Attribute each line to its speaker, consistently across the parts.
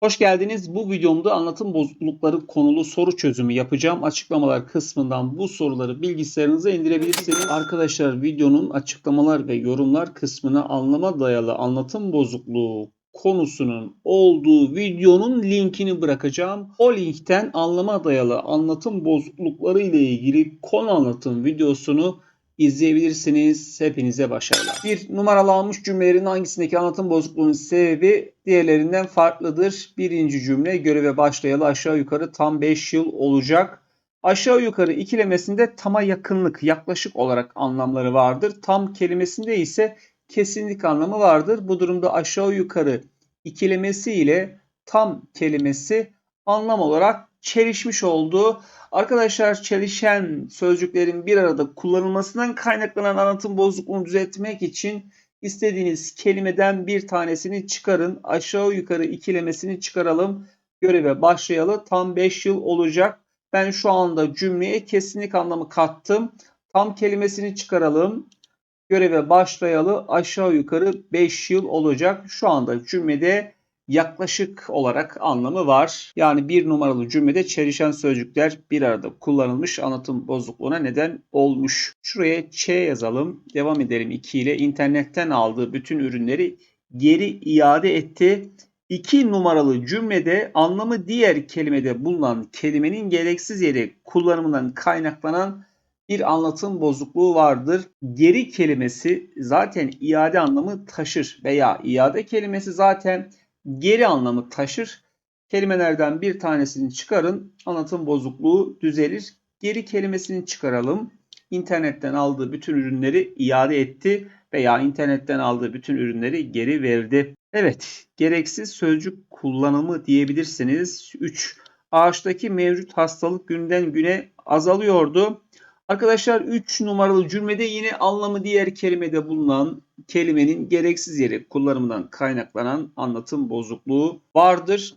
Speaker 1: Hoş geldiniz. Bu videomda anlatım bozuklukları konulu soru çözümü yapacağım. Açıklamalar kısmından bu soruları bilgisayarınıza indirebilirsiniz. Arkadaşlar videonun açıklamalar ve yorumlar kısmına anlama dayalı anlatım bozukluğu konusunun olduğu videonun linkini bırakacağım. O linkten anlama dayalı anlatım bozuklukları ile ilgili konu anlatım videosunu izleyebilirsiniz. Hepinize başarılar. Bir numaralanmış cümlelerin hangisindeki anlatım bozukluğunun sebebi diğerlerinden farklıdır. Birinci cümle göreve başlayalı aşağı yukarı tam 5 yıl olacak. Aşağı yukarı ikilemesinde tama yakınlık, yaklaşık olarak anlamları vardır. Tam kelimesinde ise kesinlik anlamı vardır. Bu durumda aşağı yukarı ikilemesi ile tam kelimesi anlam olarak çelişmiş oldu. Arkadaşlar çelişen sözcüklerin bir arada kullanılmasından kaynaklanan anlatım bozukluğunu düzeltmek için istediğiniz kelimeden bir tanesini çıkarın. Aşağı yukarı ikilemesini çıkaralım. Göreve başlayalı tam 5 yıl olacak. Ben şu anda cümleye kesinlik anlamı kattım. Tam kelimesini çıkaralım. Göreve başlayalı aşağı yukarı 5 yıl olacak. Şu anda cümlede yaklaşık olarak anlamı var. Yani bir numaralı cümlede çelişen sözcükler bir arada kullanılmış anlatım bozukluğuna neden olmuş. Şuraya Ç yazalım. Devam edelim 2 ile. internetten aldığı bütün ürünleri geri iade etti. 2 numaralı cümlede anlamı diğer kelimede bulunan kelimenin gereksiz yere kullanımından kaynaklanan bir anlatım bozukluğu vardır. Geri kelimesi zaten iade anlamı taşır veya iade kelimesi zaten geri anlamı taşır. Kelimelerden bir tanesini çıkarın. Anlatım bozukluğu düzelir. Geri kelimesini çıkaralım. İnternetten aldığı bütün ürünleri iade etti veya internetten aldığı bütün ürünleri geri verdi. Evet, gereksiz sözcük kullanımı diyebilirsiniz. 3. Ağaçtaki mevcut hastalık günden güne azalıyordu. Arkadaşlar 3 numaralı cümlede yine anlamı diğer kelimede bulunan kelimenin gereksiz yere kullanımından kaynaklanan anlatım bozukluğu vardır.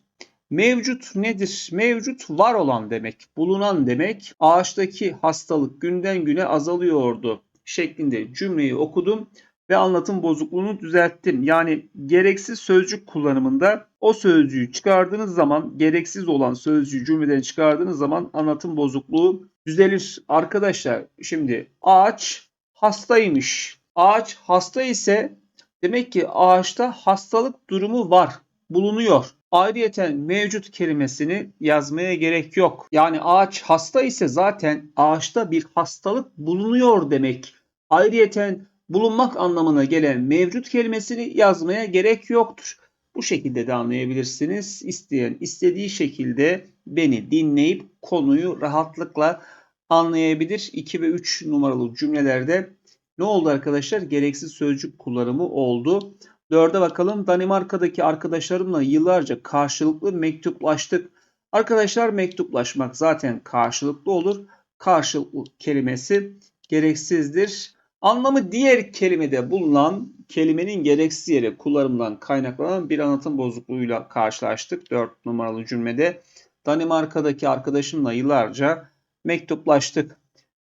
Speaker 1: Mevcut nedir? Mevcut var olan demek, bulunan demek. Ağaçtaki hastalık günden güne azalıyordu şeklinde cümleyi okudum ve anlatım bozukluğunu düzelttim. Yani gereksiz sözcük kullanımında o sözcüğü çıkardığınız zaman gereksiz olan sözcüğü cümleden çıkardığınız zaman anlatım bozukluğu düzelir. Arkadaşlar şimdi ağaç hastaymış. Ağaç hasta ise demek ki ağaçta hastalık durumu var, bulunuyor. Ayrıyeten mevcut kelimesini yazmaya gerek yok. Yani ağaç hasta ise zaten ağaçta bir hastalık bulunuyor demek. Ayrıyeten bulunmak anlamına gelen mevcut kelimesini yazmaya gerek yoktur. Bu şekilde de anlayabilirsiniz. İsteyen istediği şekilde beni dinleyip konuyu rahatlıkla anlayabilir. 2 ve 3 numaralı cümlelerde ne oldu arkadaşlar? Gereksiz sözcük kullanımı oldu. 4'e bakalım. Danimarka'daki arkadaşlarımla yıllarca karşılıklı mektuplaştık. Arkadaşlar mektuplaşmak zaten karşılıklı olur. Karşılıklı kelimesi gereksizdir. Anlamı diğer kelimede bulunan kelimenin gereksiz yere kullanımından kaynaklanan bir anlatım bozukluğuyla karşılaştık. 4 numaralı cümlede Danimarka'daki arkadaşımla yıllarca mektuplaştık.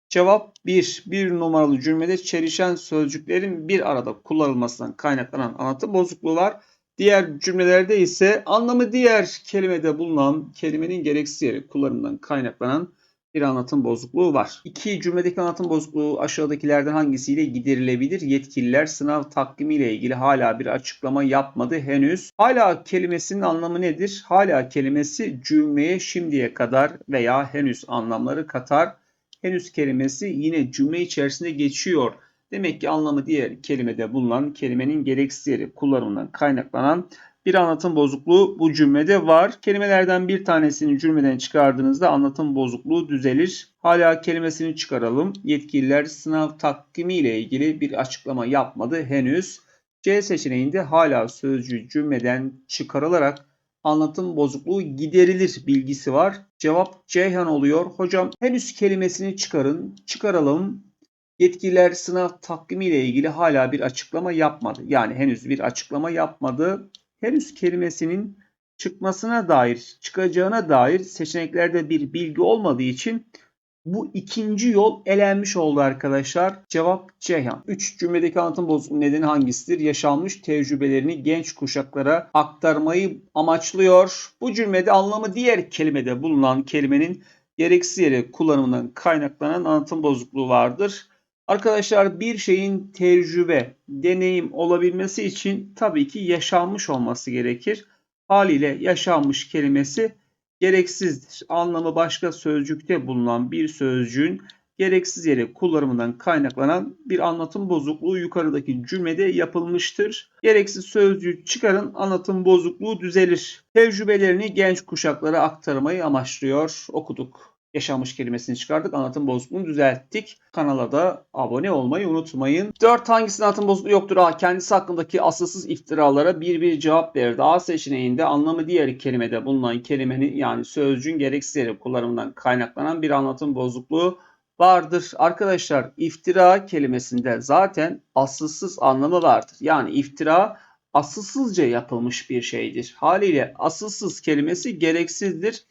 Speaker 1: Cevap 1. Bir numaralı cümlede çelişen sözcüklerin bir arada kullanılmasından kaynaklanan anlatım bozukluğu var. Diğer cümlelerde ise anlamı diğer kelimede bulunan kelimenin gereksiz yere kullanımından kaynaklanan bir anlatım bozukluğu var. İki cümledeki anlatım bozukluğu aşağıdakilerden hangisiyle giderilebilir? Yetkililer sınav takvimi ile ilgili hala bir açıklama yapmadı henüz. Hala kelimesinin anlamı nedir? Hala kelimesi cümleye şimdiye kadar veya henüz anlamları katar. Henüz kelimesi yine cümle içerisinde geçiyor. Demek ki anlamı diğer kelimede bulunan kelimenin gereksiz yeri kullanımından kaynaklanan bir anlatım bozukluğu bu cümlede var. Kelimelerden bir tanesini cümleden çıkardığınızda anlatım bozukluğu düzelir. Hala kelimesini çıkaralım. Yetkililer sınav takvimi ile ilgili bir açıklama yapmadı henüz. C seçeneğinde hala sözcüğü cümleden çıkarılarak anlatım bozukluğu giderilir bilgisi var. Cevap Ceyhan oluyor. Hocam henüz kelimesini çıkarın. Çıkaralım. Yetkililer sınav takvimi ile ilgili hala bir açıklama yapmadı. Yani henüz bir açıklama yapmadı henüz kelimesinin çıkmasına dair, çıkacağına dair seçeneklerde bir bilgi olmadığı için Bu ikinci yol elenmiş oldu arkadaşlar. Cevap Ceyhan. 3 cümledeki anlatım bozukluğu nedeni hangisidir? Yaşanmış tecrübelerini genç kuşaklara aktarmayı amaçlıyor. Bu cümlede anlamı diğer kelimede bulunan kelimenin gereksiz yere kullanımından kaynaklanan anlatım bozukluğu vardır. Arkadaşlar bir şeyin tecrübe, deneyim olabilmesi için tabii ki yaşanmış olması gerekir. Haliyle yaşanmış kelimesi gereksizdir. Anlamı başka sözcükte bulunan bir sözcüğün gereksiz yere kullanımından kaynaklanan bir anlatım bozukluğu yukarıdaki cümlede yapılmıştır. Gereksiz sözcüğü çıkarın anlatım bozukluğu düzelir. Tecrübelerini genç kuşaklara aktarmayı amaçlıyor. Okuduk. Yaşanmış kelimesini çıkardık. Anlatım bozukluğunu düzelttik. Kanala da abone olmayı unutmayın. 4 hangisinin anlatım bozukluğu yoktur? A. Kendisi hakkındaki asılsız iftiralara bir bir cevap verdi. A seçeneğinde anlamı diğer kelimede bulunan kelimenin yani sözcüğün gereksiz yere kullanımından kaynaklanan bir anlatım bozukluğu vardır. Arkadaşlar iftira kelimesinde zaten asılsız anlamı vardır. Yani iftira asılsızca yapılmış bir şeydir. Haliyle asılsız kelimesi gereksizdir.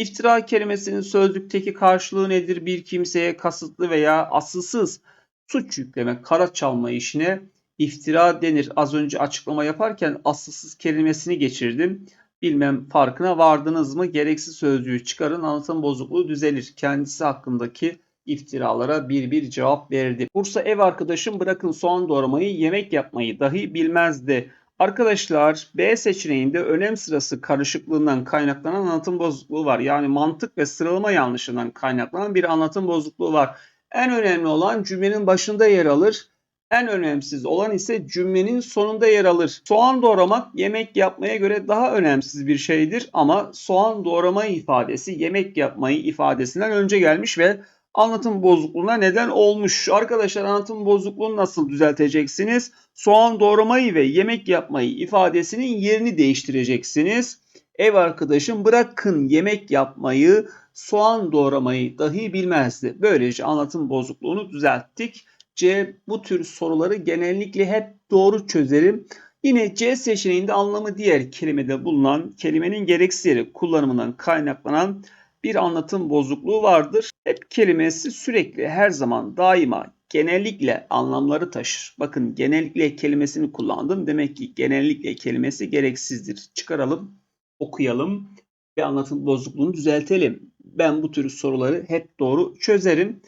Speaker 1: İftira kelimesinin sözlükteki karşılığı nedir? Bir kimseye kasıtlı veya asılsız suç yükleme, kara çalma işine iftira denir. Az önce açıklama yaparken asılsız kelimesini geçirdim. Bilmem farkına vardınız mı? Gereksiz sözcüğü çıkarın anlatım bozukluğu düzelir. Kendisi hakkındaki iftiralara bir bir cevap verdi. Bursa ev arkadaşım bırakın soğan doğramayı yemek yapmayı dahi bilmezdi. Arkadaşlar B seçeneğinde önem sırası karışıklığından kaynaklanan anlatım bozukluğu var. Yani mantık ve sıralama yanlışından kaynaklanan bir anlatım bozukluğu var. En önemli olan cümlenin başında yer alır. En önemsiz olan ise cümlenin sonunda yer alır. Soğan doğramak yemek yapmaya göre daha önemsiz bir şeydir ama soğan doğrama ifadesi yemek yapmayı ifadesinden önce gelmiş ve anlatım bozukluğuna neden olmuş. Arkadaşlar anlatım bozukluğunu nasıl düzelteceksiniz? Soğan doğramayı ve yemek yapmayı ifadesinin yerini değiştireceksiniz. Ev arkadaşım bırakın yemek yapmayı, soğan doğramayı dahi bilmezdi. Böylece anlatım bozukluğunu düzelttik. C bu tür soruları genellikle hep doğru çözerim. Yine C seçeneğinde anlamı diğer kelimede bulunan kelimenin gereksiz yere kullanımından kaynaklanan bir anlatım bozukluğu vardır. Hep kelimesi sürekli her zaman daima genellikle anlamları taşır. Bakın genellikle kelimesini kullandım. Demek ki genellikle kelimesi gereksizdir. Çıkaralım, okuyalım ve anlatım bozukluğunu düzeltelim. Ben bu tür soruları hep doğru çözerim.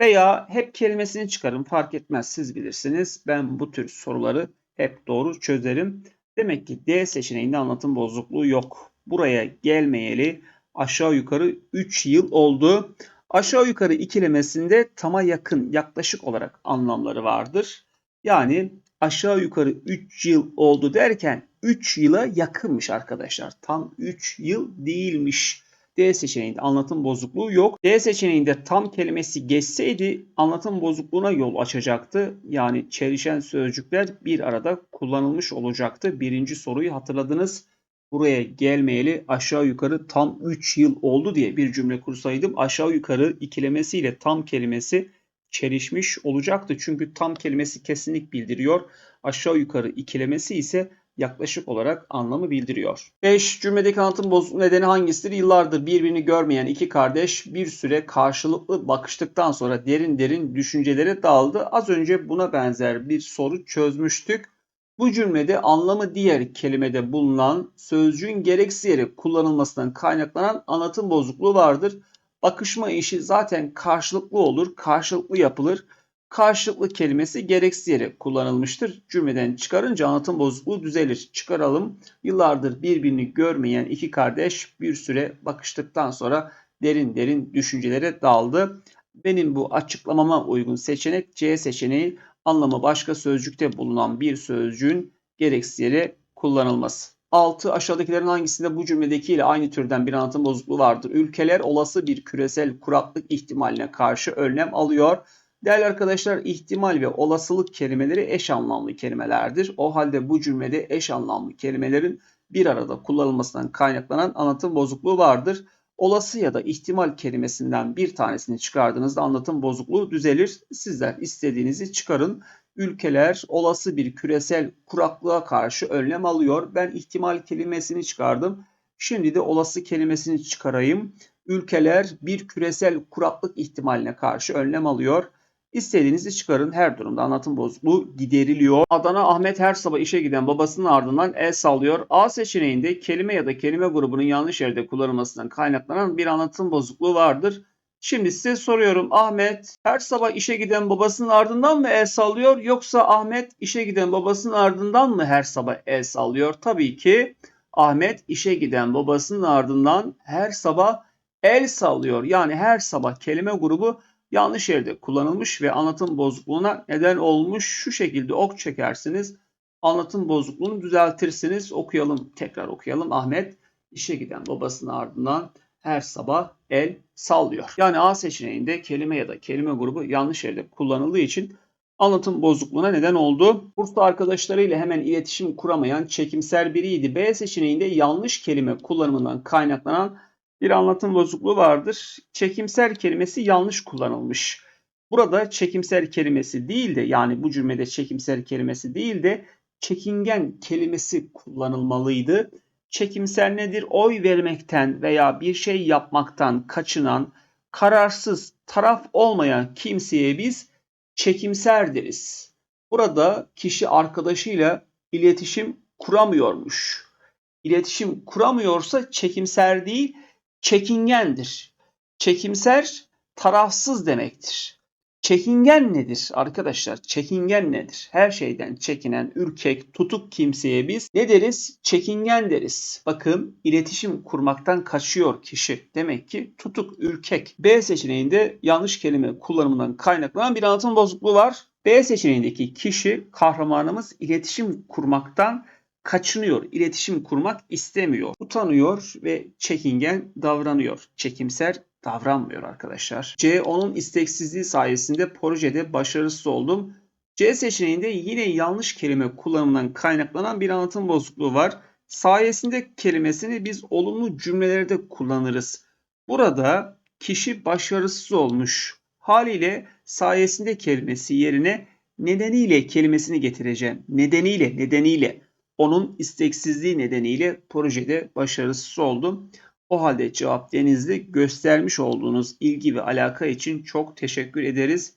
Speaker 1: Veya hep kelimesini çıkarın fark etmez siz bilirsiniz. Ben bu tür soruları hep doğru çözerim. Demek ki D seçeneğinde anlatım bozukluğu yok. Buraya gelmeyeli aşağı yukarı 3 yıl oldu. Aşağı yukarı ikilemesinde tama yakın yaklaşık olarak anlamları vardır. Yani aşağı yukarı 3 yıl oldu derken 3 yıla yakınmış arkadaşlar. Tam 3 yıl değilmiş. D seçeneğinde anlatım bozukluğu yok. D seçeneğinde tam kelimesi geçseydi anlatım bozukluğuna yol açacaktı. Yani çelişen sözcükler bir arada kullanılmış olacaktı. Birinci soruyu hatırladınız buraya gelmeyeli aşağı yukarı tam 3 yıl oldu diye bir cümle kursaydım aşağı yukarı ikilemesiyle tam kelimesi çelişmiş olacaktı. Çünkü tam kelimesi kesinlik bildiriyor. Aşağı yukarı ikilemesi ise yaklaşık olarak anlamı bildiriyor. 5. Cümledeki anlatım bozukluğu nedeni hangisidir? Yıllardır birbirini görmeyen iki kardeş bir süre karşılıklı bakıştıktan sonra derin derin düşüncelere daldı. Az önce buna benzer bir soru çözmüştük. Bu cümlede anlamı diğer kelimede bulunan sözcüğün gereksiz yere kullanılmasından kaynaklanan anlatım bozukluğu vardır. Bakışma işi zaten karşılıklı olur, karşılıklı yapılır. Karşılıklı kelimesi gereksiz kullanılmıştır. Cümleden çıkarınca anlatım bozukluğu düzelir. Çıkaralım. Yıllardır birbirini görmeyen iki kardeş bir süre bakıştıktan sonra derin derin düşüncelere daldı. Benim bu açıklamama uygun seçenek C seçeneği anlamı başka sözcükte bulunan bir sözcüğün gereksiz yere kullanılması. 6. Aşağıdakilerin hangisinde bu cümledeki ile aynı türden bir anlatım bozukluğu vardır? Ülkeler olası bir küresel kuraklık ihtimaline karşı önlem alıyor. Değerli arkadaşlar ihtimal ve olasılık kelimeleri eş anlamlı kelimelerdir. O halde bu cümlede eş anlamlı kelimelerin bir arada kullanılmasından kaynaklanan anlatım bozukluğu vardır olası ya da ihtimal kelimesinden bir tanesini çıkardığınızda anlatım bozukluğu düzelir. Sizler istediğinizi çıkarın. Ülkeler olası bir küresel kuraklığa karşı önlem alıyor. Ben ihtimal kelimesini çıkardım. Şimdi de olası kelimesini çıkarayım. ülkeler bir küresel kuraklık ihtimaline karşı önlem alıyor. İstediğinizi çıkarın her durumda anlatım bozukluğu gideriliyor. Adana Ahmet her sabah işe giden babasının ardından el sallıyor. A seçeneğinde kelime ya da kelime grubunun yanlış yerde kullanılmasından kaynaklanan bir anlatım bozukluğu vardır. Şimdi size soruyorum Ahmet her sabah işe giden babasının ardından mı el sallıyor yoksa Ahmet işe giden babasının ardından mı her sabah el sallıyor? Tabii ki Ahmet işe giden babasının ardından her sabah el sallıyor. Yani her sabah kelime grubu yanlış yerde kullanılmış ve anlatım bozukluğuna neden olmuş. Şu şekilde ok çekersiniz. Anlatım bozukluğunu düzeltirsiniz. Okuyalım tekrar okuyalım. Ahmet işe giden babasının ardından her sabah el sallıyor. Yani A seçeneğinde kelime ya da kelime grubu yanlış yerde kullanıldığı için anlatım bozukluğuna neden oldu. Burslu arkadaşlarıyla hemen iletişim kuramayan çekimser biriydi. B seçeneğinde yanlış kelime kullanımından kaynaklanan bir anlatım bozukluğu vardır. Çekimser kelimesi yanlış kullanılmış. Burada çekimser kelimesi değil de yani bu cümlede çekimser kelimesi değil de çekingen kelimesi kullanılmalıydı. Çekimser nedir? Oy vermekten veya bir şey yapmaktan kaçınan, kararsız, taraf olmayan kimseye biz çekimser deriz. Burada kişi arkadaşıyla iletişim kuramıyormuş. İletişim kuramıyorsa çekimser değil, çekingendir. Çekimser tarafsız demektir. Çekingen nedir arkadaşlar? Çekingen nedir? Her şeyden çekinen, ürkek, tutuk kimseye biz ne deriz? Çekingen deriz. Bakın iletişim kurmaktan kaçıyor kişi. Demek ki tutuk, ürkek. B seçeneğinde yanlış kelime kullanımından kaynaklanan bir anlatım bozukluğu var. B seçeneğindeki kişi kahramanımız iletişim kurmaktan kaçınıyor, iletişim kurmak istemiyor, utanıyor ve çekingen davranıyor. Çekimser davranmıyor arkadaşlar. C onun isteksizliği sayesinde projede başarısız oldum. C seçeneğinde yine yanlış kelime kullanımından kaynaklanan bir anlatım bozukluğu var. Sayesinde kelimesini biz olumlu cümlelerde kullanırız. Burada kişi başarısız olmuş. Haliyle sayesinde kelimesi yerine nedeniyle kelimesini getireceğim. Nedeniyle, nedeniyle. Onun isteksizliği nedeniyle projede başarısız oldum. O halde cevap Denizli göstermiş olduğunuz ilgi ve alaka için çok teşekkür ederiz.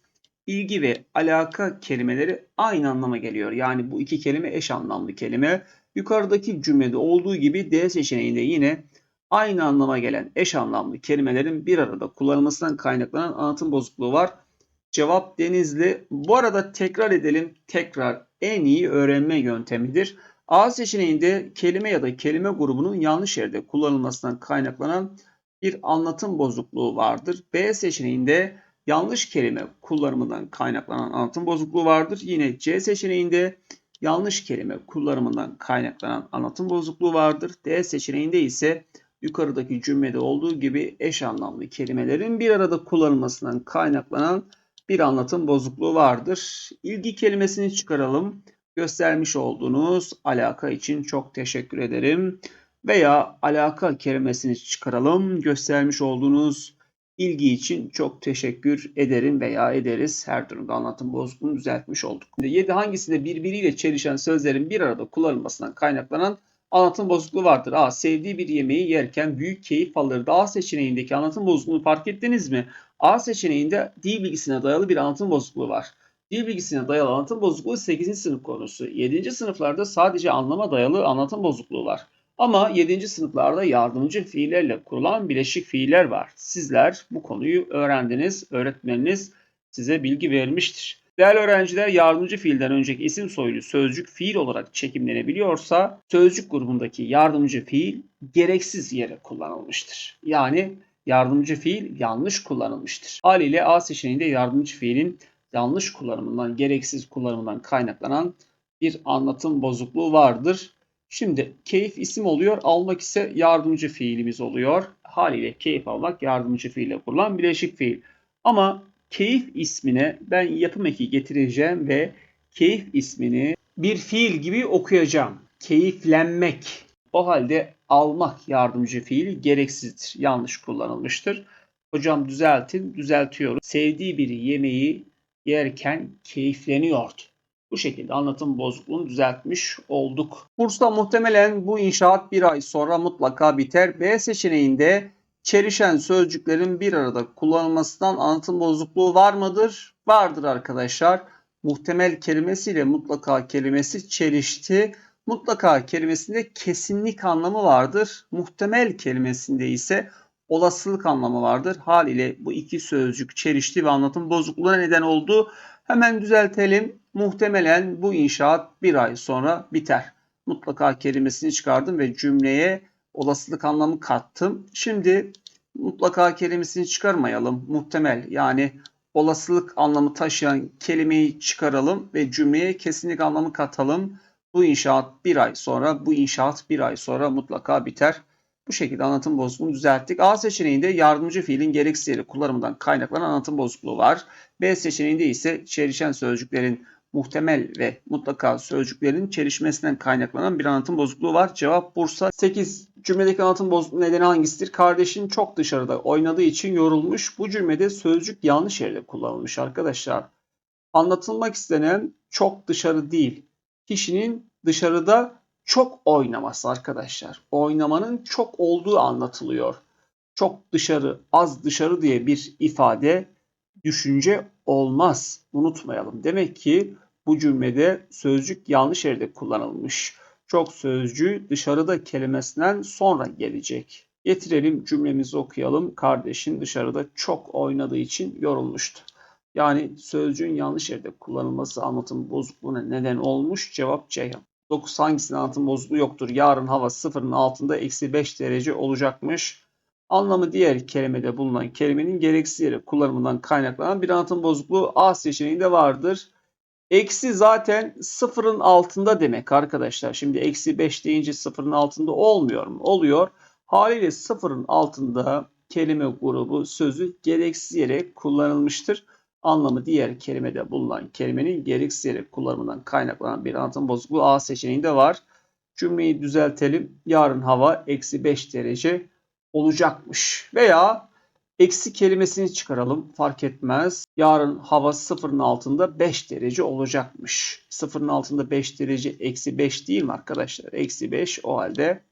Speaker 1: İlgi ve alaka kelimeleri aynı anlama geliyor. Yani bu iki kelime eş anlamlı kelime. Yukarıdaki cümlede olduğu gibi D seçeneğinde yine aynı anlama gelen eş anlamlı kelimelerin bir arada kullanılmasından kaynaklanan anlatım bozukluğu var. Cevap Denizli. Bu arada tekrar edelim. Tekrar en iyi öğrenme yöntemidir. A seçeneğinde kelime ya da kelime grubunun yanlış yerde kullanılmasından kaynaklanan bir anlatım bozukluğu vardır. B seçeneğinde yanlış kelime kullanımından kaynaklanan anlatım bozukluğu vardır. Yine C seçeneğinde yanlış kelime kullanımından kaynaklanan anlatım bozukluğu vardır. D seçeneğinde ise yukarıdaki cümlede olduğu gibi eş anlamlı kelimelerin bir arada kullanılmasından kaynaklanan bir anlatım bozukluğu vardır. İlgi kelimesini çıkaralım. Göstermiş olduğunuz alaka için çok teşekkür ederim. Veya alaka kelimesini çıkaralım. Göstermiş olduğunuz ilgi için çok teşekkür ederim veya ederiz. Her durumda anlatım bozukluğunu düzeltmiş olduk. 7 hangisinde birbiriyle çelişen sözlerin bir arada kullanılmasından kaynaklanan anlatım bozukluğu vardır. A. Sevdiği bir yemeği yerken büyük keyif alırdı. A seçeneğindeki anlatım bozukluğunu fark ettiniz mi? A seçeneğinde dil bilgisine dayalı bir anlatım bozukluğu var. Dil bilgisine dayalı anlatım bozukluğu 8. sınıf konusu. 7. sınıflarda sadece anlama dayalı anlatım bozukluğu var. Ama 7. sınıflarda yardımcı fiillerle kurulan bileşik fiiller var. Sizler bu konuyu öğrendiniz. Öğretmeniniz size bilgi vermiştir. Değerli öğrenciler yardımcı fiilden önceki isim soylu sözcük fiil olarak çekimlenebiliyorsa sözcük grubundaki yardımcı fiil gereksiz yere kullanılmıştır. Yani yardımcı fiil yanlış kullanılmıştır. Haliyle A seçeneğinde yardımcı fiilin yanlış kullanımından, gereksiz kullanımından kaynaklanan bir anlatım bozukluğu vardır. Şimdi keyif isim oluyor, almak ise yardımcı fiilimiz oluyor. Haliyle keyif almak yardımcı fiille kurulan bileşik fiil. Ama keyif ismine ben yapım eki getireceğim ve keyif ismini bir fiil gibi okuyacağım. Keyiflenmek. O halde almak yardımcı fiil gereksizdir. Yanlış kullanılmıştır. Hocam düzeltin, düzeltiyorum. Sevdiği bir yemeği yerken keyifleniyordu. Bu şekilde anlatım bozukluğunu düzeltmiş olduk. Bursa muhtemelen bu inşaat bir ay sonra mutlaka biter. B seçeneğinde çelişen sözcüklerin bir arada kullanılmasından anlatım bozukluğu var mıdır? Vardır arkadaşlar. Muhtemel kelimesiyle mutlaka kelimesi çelişti. Mutlaka kelimesinde kesinlik anlamı vardır. Muhtemel kelimesinde ise olasılık anlamı vardır. Haliyle bu iki sözcük çelişti ve anlatım bozukluğuna neden oldu. Hemen düzeltelim. Muhtemelen bu inşaat bir ay sonra biter. Mutlaka kelimesini çıkardım ve cümleye olasılık anlamı kattım. Şimdi mutlaka kelimesini çıkarmayalım. Muhtemel yani olasılık anlamı taşıyan kelimeyi çıkaralım ve cümleye kesinlik anlamı katalım. Bu inşaat bir ay sonra, bu inşaat bir ay sonra mutlaka biter. Bu şekilde anlatım bozukluğunu düzelttik. A seçeneğinde yardımcı fiilin gereksiz yeri kullanımından kaynaklanan anlatım bozukluğu var. B seçeneğinde ise çelişen sözcüklerin muhtemel ve mutlaka sözcüklerin çelişmesinden kaynaklanan bir anlatım bozukluğu var. Cevap Bursa 8. Cümledeki anlatım bozukluğu nedeni hangisidir? Kardeşin çok dışarıda oynadığı için yorulmuş. Bu cümlede sözcük yanlış yerde kullanılmış arkadaşlar. Anlatılmak istenen çok dışarı değil. Kişinin dışarıda çok oynaması arkadaşlar. Oynamanın çok olduğu anlatılıyor. Çok dışarı, az dışarı diye bir ifade, düşünce olmaz. Unutmayalım. Demek ki bu cümlede sözcük yanlış yerde kullanılmış. Çok sözcüğü dışarıda kelimesinden sonra gelecek. Getirelim cümlemizi okuyalım. Kardeşin dışarıda çok oynadığı için yorulmuştu. Yani sözcüğün yanlış yerde kullanılması anlatım bozukluğuna neden olmuş. Cevap Ceyhan. 9 hangisinin anlatım bozukluğu yoktur? Yarın hava sıfırın altında eksi 5 derece olacakmış. Anlamı diğer kelimede bulunan kelimenin gereksiz yere kullanımından kaynaklanan bir anlatım bozukluğu A seçeneğinde vardır. Eksi zaten sıfırın altında demek arkadaşlar. Şimdi eksi 5 deyince sıfırın altında olmuyor mu? Oluyor. Haliyle sıfırın altında kelime grubu sözü gereksiz yere kullanılmıştır. Anlamı diğer kelimede bulunan kelimenin gereksiz yere kullanımından kaynaklanan bir anlatım bozukluğu A seçeneğinde var. Cümleyi düzeltelim. Yarın hava eksi 5 derece olacakmış. Veya eksi kelimesini çıkaralım fark etmez. Yarın hava sıfırın altında 5 derece olacakmış. Sıfırın altında 5 derece eksi 5 değil mi arkadaşlar? Eksi 5 o halde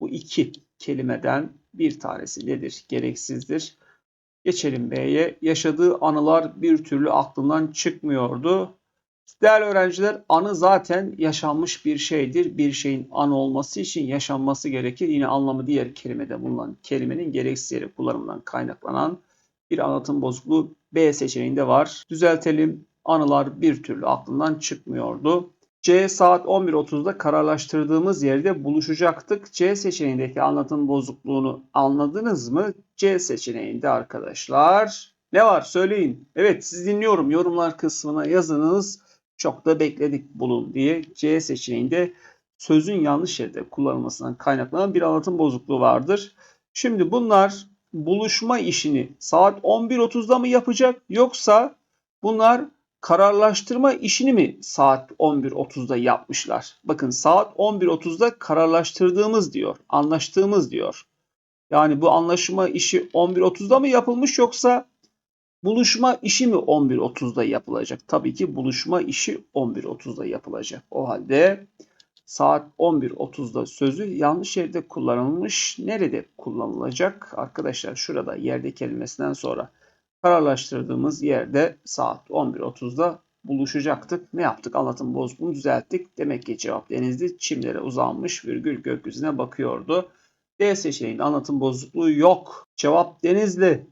Speaker 1: bu iki kelimeden bir tanesi nedir? Gereksizdir. Geçelim B'ye. Yaşadığı anılar bir türlü aklından çıkmıyordu. Değerli öğrenciler anı zaten yaşanmış bir şeydir. Bir şeyin anı olması için yaşanması gerekir. Yine anlamı diğer kelimede bulunan kelimenin gereksiz yere kullanımından kaynaklanan bir anlatım bozukluğu B seçeneğinde var. Düzeltelim. Anılar bir türlü aklından çıkmıyordu. C saat 11.30'da kararlaştırdığımız yerde buluşacaktık. C seçeneğindeki anlatım bozukluğunu anladınız mı? C seçeneğinde arkadaşlar. Ne var söyleyin. Evet siz dinliyorum. Yorumlar kısmına yazınız. Çok da bekledik bulun diye. C seçeneğinde sözün yanlış yerde kullanılmasından kaynaklanan bir anlatım bozukluğu vardır. Şimdi bunlar buluşma işini saat 11.30'da mı yapacak yoksa bunlar kararlaştırma işini mi saat 11.30'da yapmışlar? Bakın saat 11.30'da kararlaştırdığımız diyor, anlaştığımız diyor. Yani bu anlaşma işi 11.30'da mı yapılmış yoksa buluşma işi mi 11.30'da yapılacak? Tabii ki buluşma işi 11.30'da yapılacak. O halde saat 11.30'da sözü yanlış yerde kullanılmış. Nerede kullanılacak? Arkadaşlar şurada yerde kelimesinden sonra kararlaştırdığımız yerde saat 11.30'da buluşacaktık. Ne yaptık? Anlatım bozukluğunu düzelttik. Demek ki cevap denizli çimlere uzanmış virgül gökyüzüne bakıyordu. D seçeneğinde anlatım bozukluğu yok. Cevap denizli.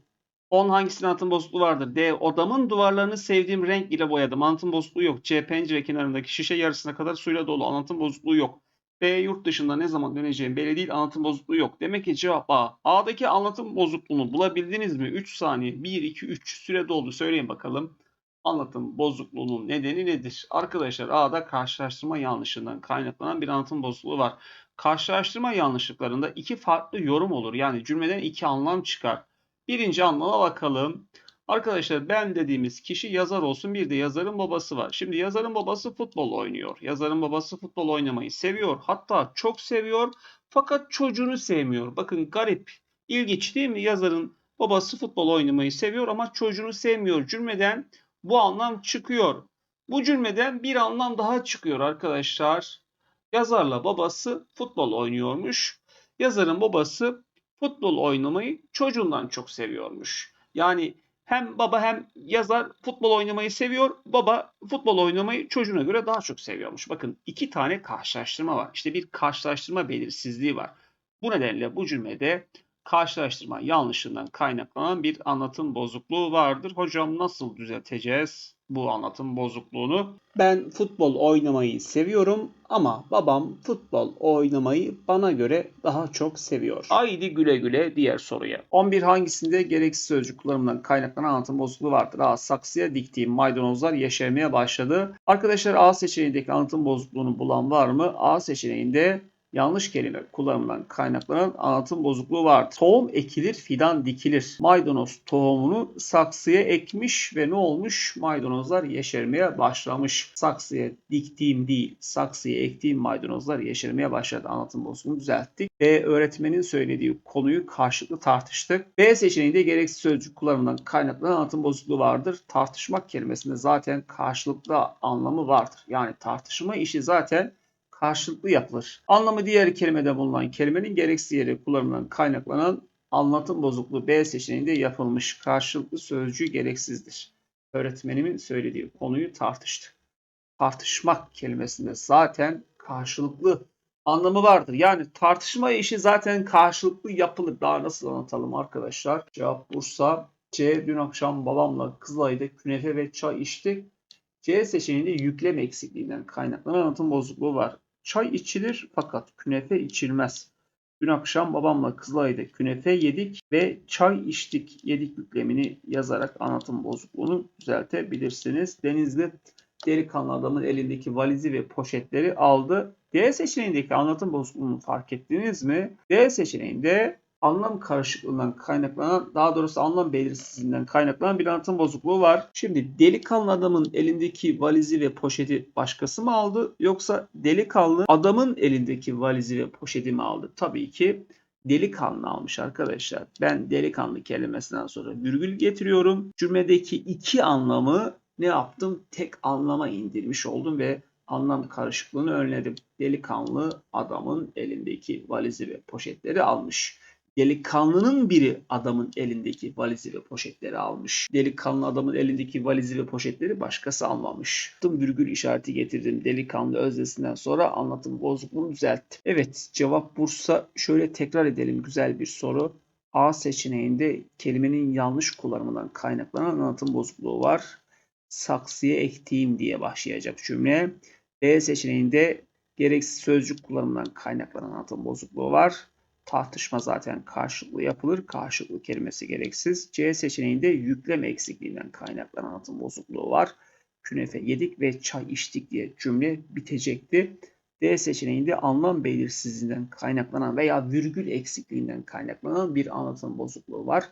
Speaker 1: 10 hangisinin anlatım bozukluğu vardır? D. Odamın duvarlarını sevdiğim renk ile boyadım. Anlatım bozukluğu yok. C. Pencere kenarındaki şişe yarısına kadar suyla dolu. Anlatım bozukluğu yok. B. Yurt dışında ne zaman döneceğim belli değil. Anlatım bozukluğu yok. Demek ki cevap A. A'daki anlatım bozukluğunu bulabildiniz mi? 3 saniye. 1, 2, 3 süre doldu. Söyleyin bakalım. Anlatım bozukluğunun nedeni nedir? Arkadaşlar A'da karşılaştırma yanlışından kaynaklanan bir anlatım bozukluğu var. Karşılaştırma yanlışlıklarında iki farklı yorum olur. Yani cümleden iki anlam çıkar. Birinci anlama bakalım. Arkadaşlar ben dediğimiz kişi yazar olsun bir de yazarın babası var. Şimdi yazarın babası futbol oynuyor. Yazarın babası futbol oynamayı seviyor. Hatta çok seviyor fakat çocuğunu sevmiyor. Bakın garip, ilginç değil mi? Yazarın babası futbol oynamayı seviyor ama çocuğunu sevmiyor. Cümleden bu anlam çıkıyor. Bu cümleden bir anlam daha çıkıyor arkadaşlar. Yazarla babası futbol oynuyormuş. Yazarın babası futbol oynamayı çocuğundan çok seviyormuş. Yani hem baba hem yazar futbol oynamayı seviyor. Baba futbol oynamayı çocuğuna göre daha çok seviyormuş. Bakın iki tane karşılaştırma var. İşte bir karşılaştırma belirsizliği var. Bu nedenle bu cümlede karşılaştırma yanlışından kaynaklanan bir anlatım bozukluğu vardır. Hocam nasıl düzelteceğiz bu anlatım bozukluğunu? Ben futbol oynamayı seviyorum ama babam futbol oynamayı bana göre daha çok seviyor. Haydi güle güle diğer soruya. 11 hangisinde gereksiz sözcük kullanımından kaynaklanan anlatım bozukluğu vardır? A. Saksıya diktiğim maydanozlar yeşermeye başladı. Arkadaşlar A seçeneğindeki anlatım bozukluğunu bulan var mı? A seçeneğinde yanlış kelime kullanımından kaynaklanan anlatım bozukluğu vardır. Tohum ekilir, fidan dikilir. Maydanoz tohumunu saksıya ekmiş ve ne olmuş? Maydanozlar yeşermeye başlamış. Saksıya diktiğim değil, saksıya ektiğim maydanozlar yeşermeye başladı. Anlatım bozukluğunu düzelttik. B. Öğretmenin söylediği konuyu karşılıklı tartıştık. B seçeneğinde gereksiz sözcük kullanımından kaynaklanan anlatım bozukluğu vardır. Tartışmak kelimesinde zaten karşılıklı anlamı vardır. Yani tartışma işi zaten karşılıklı yapılır. Anlamı diğer kelimede bulunan kelimenin gereksiz yere kullanımından kaynaklanan anlatım bozukluğu B seçeneğinde yapılmış. Karşılıklı sözcüğü gereksizdir. Öğretmenimin söylediği konuyu tartıştık. Tartışmak kelimesinde zaten karşılıklı anlamı vardır. Yani tartışma işi zaten karşılıklı yapılır. Daha nasıl anlatalım arkadaşlar? Cevap Bursa. C. Dün akşam babamla Kızılay'da künefe ve çay içtik. C seçeneğinde yüklem eksikliğinden kaynaklanan anlatım bozukluğu var. Çay içilir fakat künefe içilmez. Dün akşam babamla Kızılay'da künefe yedik ve çay içtik. Yedik yüklemini yazarak anlatım bozukluğunu düzeltebilirsiniz. Denizli delikanlı adamın elindeki valizi ve poşetleri aldı. D seçeneğindeki anlatım bozukluğunu fark ettiniz mi? D seçeneğinde anlam karışıklığından kaynaklanan, daha doğrusu anlam belirsizliğinden kaynaklanan bir anlatım bozukluğu var. Şimdi delikanlı adamın elindeki valizi ve poşeti başkası mı aldı yoksa delikanlı adamın elindeki valizi ve poşeti mi aldı? Tabii ki delikanlı almış arkadaşlar. Ben delikanlı kelimesinden sonra virgül getiriyorum. Cümledeki iki anlamı ne yaptım? Tek anlama indirmiş oldum ve anlam karışıklığını önledim. Delikanlı adamın elindeki valizi ve poşetleri almış. Delikanlının biri adamın elindeki valizi ve poşetleri almış. Delikanlı adamın elindeki valizi ve poşetleri başkası almamış. Tüm virgül işareti getirdim. Delikanlı öznesinden sonra anlatım bozukluğunu düzelttim. Evet cevap Bursa. Şöyle tekrar edelim güzel bir soru. A seçeneğinde kelimenin yanlış kullanımından kaynaklanan anlatım bozukluğu var. Saksıya ektiğim diye başlayacak cümle. B seçeneğinde gereksiz sözcük kullanımından kaynaklanan anlatım bozukluğu var. Tartışma zaten karşılıklı yapılır. Karşılıklı kelimesi gereksiz. C seçeneğinde yükleme eksikliğinden kaynaklanan anlatım bozukluğu var. Künefe yedik ve çay içtik diye cümle bitecekti. D seçeneğinde anlam belirsizliğinden kaynaklanan veya virgül eksikliğinden kaynaklanan bir anlatım bozukluğu var.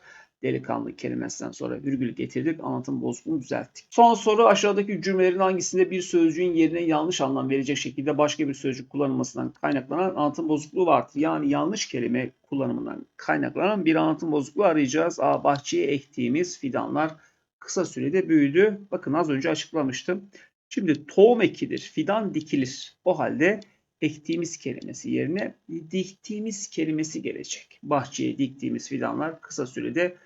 Speaker 1: Delikanlı kelimesinden sonra virgül getirdik. Anlatım bozukluğunu düzelttik. Son soru aşağıdaki cümlelerin hangisinde bir sözcüğün yerine yanlış anlam verecek şekilde başka bir sözcük kullanılmasından kaynaklanan anlatım bozukluğu vardır. Yani yanlış kelime kullanımından kaynaklanan bir anlatım bozukluğu arayacağız. A. Bahçeye ektiğimiz fidanlar kısa sürede büyüdü. Bakın az önce açıklamıştım. Şimdi tohum ekilir, fidan dikilir. O halde ektiğimiz kelimesi yerine diktiğimiz kelimesi gelecek. Bahçeye diktiğimiz fidanlar kısa sürede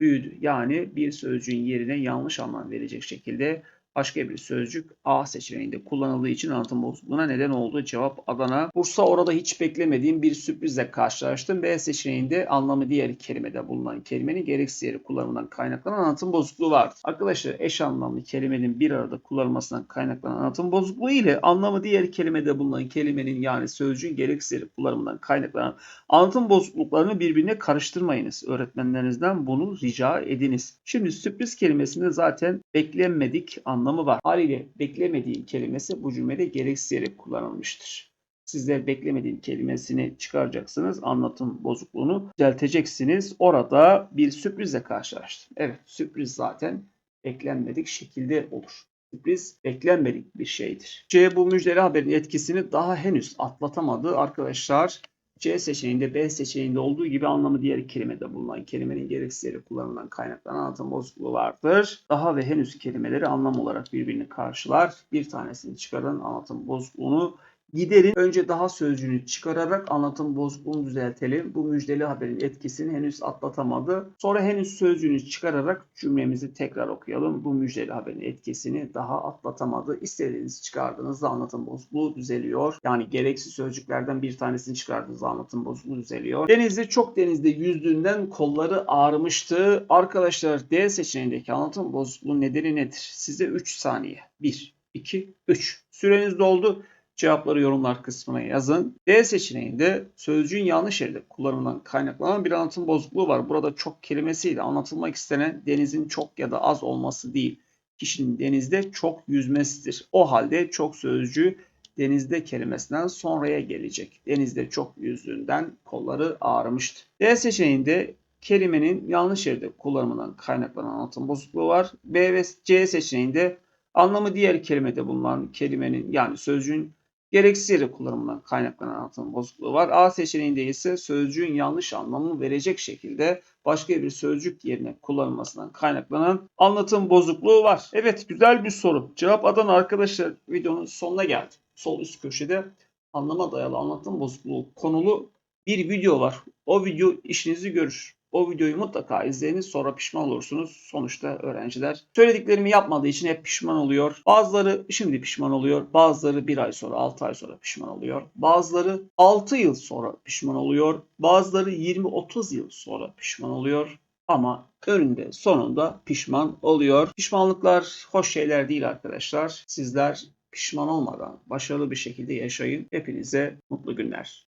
Speaker 1: büyüdü. Yani bir sözcüğün yerine yanlış anlam verecek şekilde başka bir sözcük A seçeneğinde kullanıldığı için anlatım bozukluğuna neden oldu. Cevap Adana. Bursa orada hiç beklemediğim bir sürprizle karşılaştım. B seçeneğinde anlamı diğer kelimede bulunan kelimenin gereksiz yeri kullanımından kaynaklanan anlatım bozukluğu vardır. Arkadaşlar eş anlamlı kelimenin bir arada kullanılmasından kaynaklanan anlatım bozukluğu ile anlamı diğer kelimede bulunan kelimenin yani sözcüğün gereksiz yeri kullanımından kaynaklanan anlatım bozukluklarını birbirine karıştırmayınız. Öğretmenlerinizden bunu rica ediniz. Şimdi sürpriz kelimesinde zaten beklenmedik anlamı var. Haliyle beklemediğim kelimesi bu cümlede gereksiz yere kullanılmıştır. Sizler beklemediğim kelimesini çıkaracaksınız. Anlatım bozukluğunu düzelteceksiniz. Orada bir sürprizle karşılaştım. Evet sürpriz zaten beklenmedik şekilde olur. Sürpriz beklenmedik bir şeydir. C bu müjdeli haberin etkisini daha henüz atlatamadı arkadaşlar. C seçeneğinde B seçeneğinde olduğu gibi anlamı diğer kelimede bulunan kelimenin gereksiz yere kullanılan kaynaklanan anlatım bozukluğu vardır. Daha ve henüz kelimeleri anlam olarak birbirini karşılar. Bir tanesini çıkaran anlatım bozukluğunu Giderin önce daha sözcüğünü çıkararak anlatım bozukluğunu düzeltelim. Bu müjdeli haberin etkisini henüz atlatamadı. Sonra henüz sözcüğünü çıkararak cümlemizi tekrar okuyalım. Bu müjdeli haberin etkisini daha atlatamadı. İstediğinizi çıkardığınızda anlatım bozukluğu düzeliyor. Yani gereksiz sözcüklerden bir tanesini çıkardığınızda anlatım bozukluğu düzeliyor. Denizde çok denizde yüzdüğünden kolları ağrımıştı. Arkadaşlar D seçeneğindeki anlatım bozukluğu nedeni nedir? Size 3 saniye. 1, 2, 3. Süreniz doldu. Cevapları yorumlar kısmına yazın. D seçeneğinde sözcüğün yanlış yerde kullanımından kaynaklanan bir anlatım bozukluğu var. Burada çok kelimesiyle anlatılmak istenen denizin çok ya da az olması değil. Kişinin denizde çok yüzmesidir. O halde çok sözcüğü denizde kelimesinden sonraya gelecek. Denizde çok yüzdüğünden kolları ağrımıştı. D seçeneğinde kelimenin yanlış yerde kullanımından kaynaklanan anlatım bozukluğu var. B ve C seçeneğinde anlamı diğer kelimede bulunan kelimenin yani sözcüğün gereksiz yere kullanımından kaynaklanan anlatım bozukluğu var. A seçeneğinde ise sözcüğün yanlış anlamı verecek şekilde başka bir sözcük yerine kullanılmasından kaynaklanan anlatım bozukluğu var. Evet güzel bir soru. Cevap Adana arkadaşlar videonun sonuna geldi. Sol üst köşede anlama dayalı anlatım bozukluğu konulu bir video var. O video işinizi görür. O videoyu mutlaka izleyiniz sonra pişman olursunuz. Sonuçta öğrenciler söylediklerimi yapmadığı için hep pişman oluyor. Bazıları şimdi pişman oluyor. Bazıları bir ay sonra 6 ay sonra pişman oluyor. Bazıları 6 yıl sonra pişman oluyor. Bazıları 20-30 yıl sonra pişman oluyor. Ama önünde sonunda pişman oluyor. Pişmanlıklar hoş şeyler değil arkadaşlar. Sizler pişman olmadan başarılı bir şekilde yaşayın. Hepinize mutlu günler.